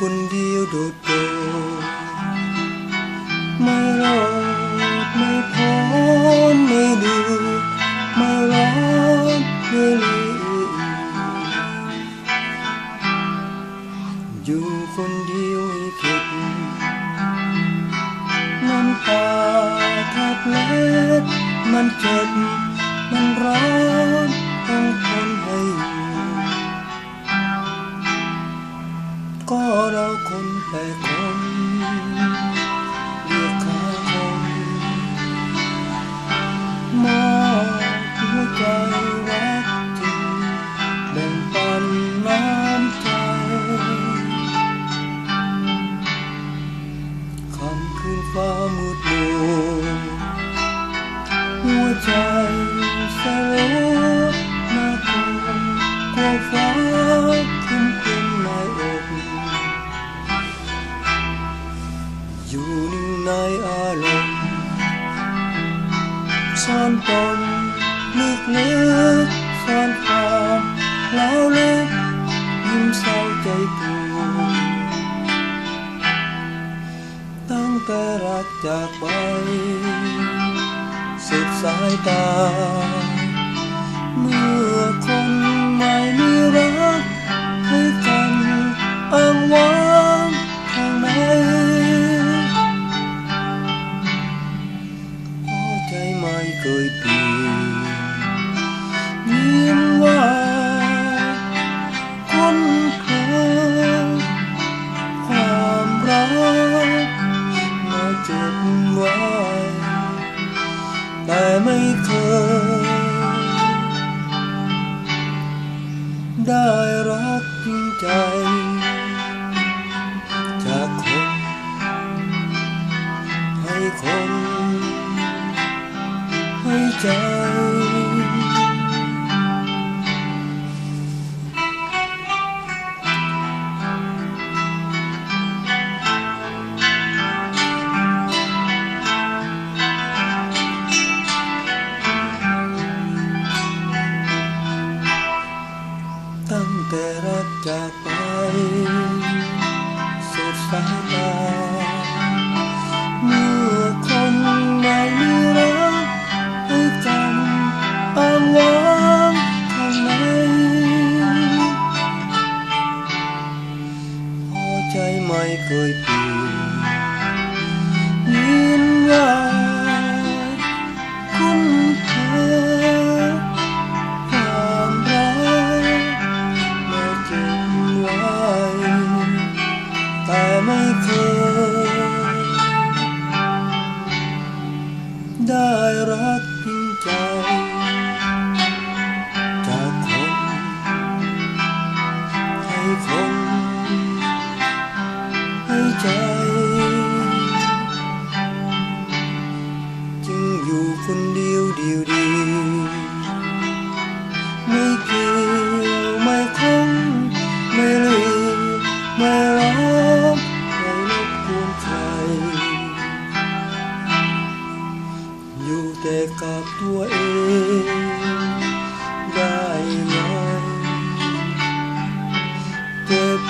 คนเดียวโดดโดดไม่รอดไม่พ้นไม่ดูไม่ร้อนไม่ลืมอยู่คนเดียวให้เข็ดน้ำตาแทบเล็ดมันเจ็บ คนแปลกคน ซ่อนตนลึกลึกซ่อนความเล้าลึกยิ้มเศร้าใจปวดตั้งแต่รักจากไปสุดสายตา เมื่อคนไม่ ตั้งแต่ รักใจ จากคนให้คนให้ใจจึงอยู่คนเดียวเดียว อยู่แต่กับตัวเอง ได้ไหมเจ็บ